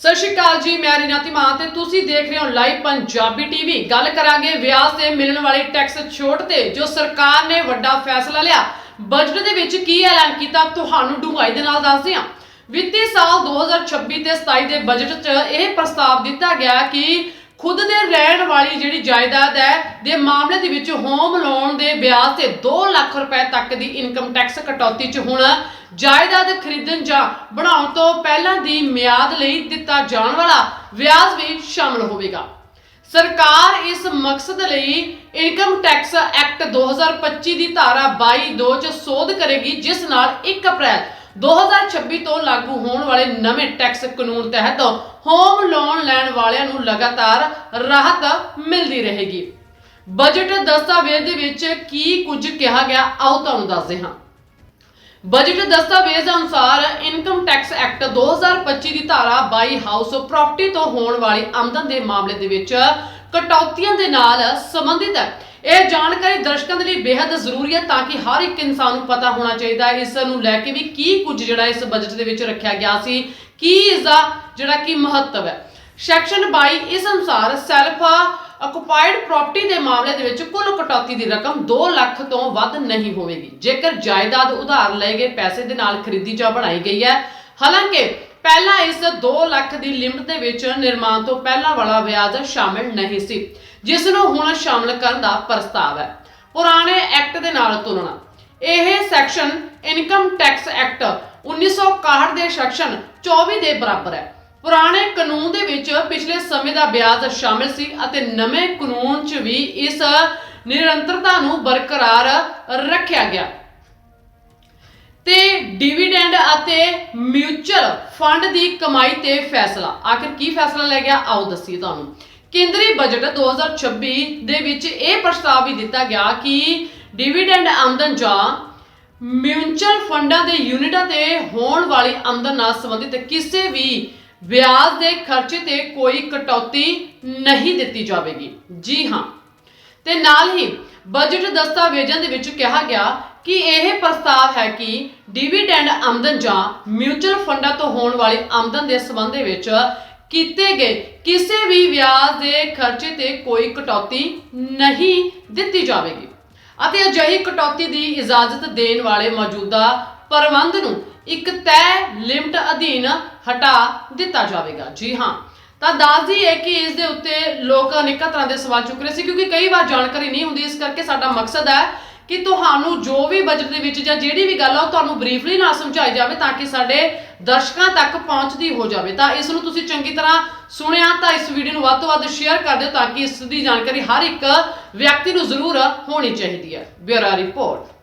ਸਤਿ ਸ਼੍ਰੀ ਅਕਾਲ ਜੀ, ਮੈਂ ਰੀਨਾ ਧੀਮਾਨ ਤੇ ਤੁਸੀਂ ਦੇਖ ਰਹੇ ਹੋ ਲਾਈਵ ਪੰਜਾਬੀ ਟੀਵੀ। ਗੱਲ ਕਰਾਂਗੇ ਵਿਆਹ ਤੇ ਮਿਲਣ ਵਾਲੀ ਟੈਕਸ ਛੋਟ ਤੇ, ਜੋ ਸਰਕਾਰ ਨੇ ਵੱਡਾ ਫੈਸਲਾ ਲਿਆ। ਬਜਟ ਦੇ ਵਿੱਚ ਕੀ ਐਲਾਨ ਕੀਤਾ, ਤੁਹਾਨੂੰ ਡੂੰਘਾਈ ਦੇ ਨਾਲ ਦੱਸਦੇ ਹਾਂ। ਵਿੱਤੀ ਸਾਲ 2026 ਤੇ 27 ਦੇ ਬਜਟ 'ਚ ਇਹ ਪ੍ਰਸਤਾਵ ਦਿੱਤਾ ਗਿਆ ਕਿ ਖੁਦ ਦੇ ਰਹਿਣ ਵਾਲੀ ਜਿਹੜੀ ਜਾਇਦਾਦ ਹੈ, ਦੇ ਮਾਮਲੇ ਦੇ ਵਿੱਚ ਹੋਮ ਲੋਨ ਦੇ ਵਿਆਜ ਤੇ 2 ਲੱਖ ਰੁਪਏ ਤੱਕ ਦੀ ਇਨਕਮ ਟੈਕਸ ਕਟੌਤੀ 'ਚ ਹੁਣ ਜਾਇਦਾਦ ਖਰੀਦਣ ਜਾਂ ਬਣਾਉਣ ਤੋਂ ਪਹਿਲਾਂ ਦੀ ਮਿਆਦ ਲਈ ਦਿੱਤਾ ਜਾਣ ਵਾਲਾ ਵਿਆਜ ਵੀ ਸ਼ਾਮਲ ਹੋਵੇਗਾ। ਸਰਕਾਰ ਇਸ ਮਕਸਦ ਲਈ ਇਨਕਮ ਟੈਕਸ ਐਕਟ 2025 ਦੀ ਧਾਰਾ 22 ਚ ਸੋਧ ਕਰੇਗੀ, ਜਿਸ ਨਾਲ 1 ਅਪ੍ਰੈਲ 2026 ਤੋਂ ਲਾਗੂ ਹੋਣ ਵਾਲੇ ਨਵੇਂ ਟੈਕਸ ਕਾਨੂੰਨ ਤਹਿਤ ਹੋਮ ਲੋਨ ਲੈਣ ਵਾਲਿਆਂ ਨੂੰ ਲਗਾਤਾਰ ਰਾਹਤ ਮਿਲਦੀ ਰਹੇਗੀ। ਬਜਟ ਦਸਤਾਵੇਜ਼ ਦੇ ਵਿੱਚ ਕੀ ਕੁਝ ਕਿਹਾ ਗਿਆ, ਆਓ ਤੁਹਾਨੂੰ ਦੱਸਦੇ ਹਾਂ। ਬਜਟ ਦਸਤਾਵੇਜ਼ ਅਨੁਸਾਰ ਇਨਕਮ ਟੈਕਸ ਐਕਟ 2025 ਦੀ ਧਾਰਾ 22 ਹਾਊਸ ਪ੍ਰਾਪਰਟੀ ਤੋਂ ਹੋਣ ਵਾਲੀ ਆਮਦਨ ਦੇ ਮਾਮਲੇ ਦੇ ਵਿੱਚ ਕਟੌਤੀਆਂ ਦੇ ਨਾਲ ਸੰਬੰਧਿਤ ਹੈ। ਇਹ ਜਾਣਕਾਰੀ ਦਰਸ਼ਕਾਂ ਦੇ ਲਈ ਬੇहद ਜ਼ਰੂਰੀ ਹੈ ਤਾਂ ਕਿ ਹਰ ਇੱਕ ਇਨਸਾਨ ਨੂੰ ਪਤਾ ਹੋਣਾ ਚਾਹੀਦਾ ਹੈ। ਇਸ ਨੂੰ ਲੈ ਕੇ ਵੀ ਕੀ ਕੁਝ ਜਿਹੜਾ ਇਸ ਬਜਟ ਦੇ ਵਿੱਚ ਰੱਖਿਆ ਗਿਆ ਸੀ, ਕੀ ਇਸ ਦਾ ਜਿਹੜਾ ਕੀ ਮਹੱਤਵ ਹੈ। ਸੈਕਸ਼ਨ 22 ਇਸ ਅਨੁਸਾਰ ਸੈਲਫ ਅਕੂਪਾਈਡ ਪ੍ਰਾਪਰਟੀ ਦੇ ਮਾਮਲੇ ਦੇ ਵਿੱਚ ਕੁੱਲ ਕਟੌਤੀ ਦੀ ਰਕਮ 2 ਲੱਖ ਤੋਂ ਵੱਧ ਨਹੀਂ ਹੋਵੇਗੀ। ਜੇਕਰ ਜਾਇਦਾਦ ਉਧਾਰ ਲਏ ਗਏ ਪੈਸੇ ਦੇ ਨਾਲ ਖਰੀਦੀ ਜਾਂ ਬਣਾਈ ਗਈ ਹੈ, ਹਾਲਾਂਕਿ ਇਸ 2 ਲੱਖ ਦੀ ਲਿਮਟ ਦੇ ਵਿੱਚ ਨਿਰਮਾਣ ਤੋਂ ਪਹਿਲਾਂ ਵਾਲਾ ਵਿਆਜ ਸ਼ਾਮਿਲ ਨਹੀਂ ਸੀ, ਜਿਸ ਨੂੰ ਹੁਣ ਸ਼ਾਮਲ ਕਰਨ ਦਾ ਪ੍ਰਸਤਾਵ ਹੈ। ਪੁਰਾਣੇ ਐਕਟ ਦੇ ਨਾਲ ਤੁਲਨਾ। ਇਹ ਸੈਕਸ਼ਨ ਇਨਕਮ ਟੈਕਸ ਐਕਟ 1961 ਦੇ ਸੈਕਸ਼ਨ 24 ਦੇ ਬਰਾਬਰ ਹੈ। ਪੁਰਾਣੇ ਕਾਨੂੰਨ ਦੇ ਵਿੱਚ ਪਿਛਲੇ ਸਮੇਂ ਦਾ ਵਿਆਜ ਸ਼ਾਮਿਲ ਸੀ ਅਤੇ ਨਵੇਂ ਕਾਨੂੰਨ 'ਚ ਵੀ ਇਸ ਨਿਰੰਤਰਤਾ ਨੂੰ ਬਰਕਰਾਰ ਰੱਖਿਆ ਗਿਆ। ਤੇ ਡਿਵੀਡੈਂਡ ਅਤੇ ਮਿਊਚੁਅਲ ਫੰਡ ਦੀ ਕਮਾਈ ਤੇ ਫੈਸਲਾ। ਆਖਿਰ ਕੀ ਫੈਸਲਾ ਲੈ ਗਿਆ? ਆਓ ਦੱਸੀਏ ਤੁਹਾਨੂੰ। ਕੇਂਦਰੀ ਬਜਟ 2026 ਦੇ ਵਿੱਚ ਇਹ ਪ੍ਰਸਤਾਵ ਵੀ ਦਿੱਤਾ ਗਿਆ ਕਿ ਡਿਵੀਡੈਂਡ ਆਮਦਨ ਜਾਂ ਮਿਊਚੁਅਲ ਫੰਡਾਂ ਦੇ ਯੂਨਿਟਾਂ ਤੇ ਹੋਣ ਵਾਲੀ ਆਮਦਨ ਨਾਲ ਸੰਬੰਧਿਤ ਕਿਸੇ ਵੀ ਵਿਆਜ ਦੇ ਖਰਚੇ ਤੇ ਕੋਈ ਕਟੌਤੀ ਨਹੀਂ ਦਿੱਤੀ ਜਾਵੇਗੀ। ਜੀ ਹਾਂ। ਤੇ ਨਾਲ ਹੀ ਬਜਟ ਦਸਤਾਵੇਜ਼ਾਂ ਦੇ ਵਿੱਚ ਕਿਹਾ ਗਿਆ ਕਿ ਇਹ ਪ੍ਰਸਤਾਵ ਹੈ ਕਿ ਡਿਵੀਡੈਂਡ ਆਮਦਨ ਜਾਂ ਮਿਊਚੁਅਲ ਫੰਡਾਂ ਤੋਂ ਹੋਣ ਵਾਲੀ ਆਮਦਨ ਦੇ ਸੰਬੰਧ ਵਿੱਚ ਕੀਤੇ ਗਏ ਕਿਸੇ ਵੀ ਵਿਆਜ ਦੇ ਖਰਚੇ ਤੇ ਕੋਈ ਕਟੌਤੀ ਨਹੀਂ ਦਿੱਤੀ ਜਾਵੇਗੀ। ਅਤੇ ਅਜਿਹੀ ਕਟੌਤੀ ਦੀ ਇਜਾਜ਼ਤ ਦੇਣ ਵਾਲੇ ਮੌਜੂਦਾ ਪ੍ਰਬੰਧ ਨੂੰ ਇੱਕ ਤੈਅ ਲਿਮਟ ਅਧੀਨ ਹਟਾ ਦਿੱਤਾ ਜਾਵੇਗਾ। ਜੀ ਹਾਂ, ਤਾਂ ਦੱਸਦੀ ਹੈ ਕਿ ਇਸ ਦੇ ਉੱਤੇ ਲੋਕ ਅਨੇਕਾਂ ਤਰ੍ਹਾਂ ਦੇ ਸਵਾਲ ਚੁੱਕ ਰਹੇ ਸੀ ਕਿਉਂਕਿ ਕਈ ਵਾਰ ਜਾਣਕਾਰੀ ਨਹੀਂ ਹੁੰਦੀ, ਇਸ ਕਰਕੇ ਸਾਡਾ ਮਕਸਦ ਹੈ ਕਿ ਤੁਹਾਨੂੰ ਜੋ ਵੀ ਬਜਟ ਦੇ ਵਿੱਚ ਜਾਂ ਜਿਹੜੀ ਵੀ ਗੱਲ ਆ, ਉਹ ਤੁਹਾਨੂੰ ਬਰੀਫਲੀ ਨਾਲ ਸਮਝਾਈ ਜਾਵੇ ਤਾਂ ਕਿ ਸਾਡੇ ਦਰਸ਼ਕਾਂ ਤੱਕ ਪਹੁੰਚਦੀ ਹੋ ਜਾਵੇ। ਤਾਂ ਇਸ ਨੂੰ ਤੁਸੀਂ ਚੰਗੀ ਤਰ੍ਹਾਂ ਸੁਣਿਆ ਤਾਂ ਇਸ ਵੀਡੀਓ ਨੂੰ ਵੱਧ ਤੋਂ ਵੱਧ ਸ਼ੇਅਰ ਕਰ ਦਿਓ ਤਾਂ ਕਿ ਇਸ ਦੀ ਜਾਣਕਾਰੀ ਹਰ ਇੱਕ ਵਿਅਕਤੀ ਨੂੰ ਜ਼ਰੂਰ ਹੋਣੀ ਚਾਹੀਦੀ ਹੈ। Bureau report.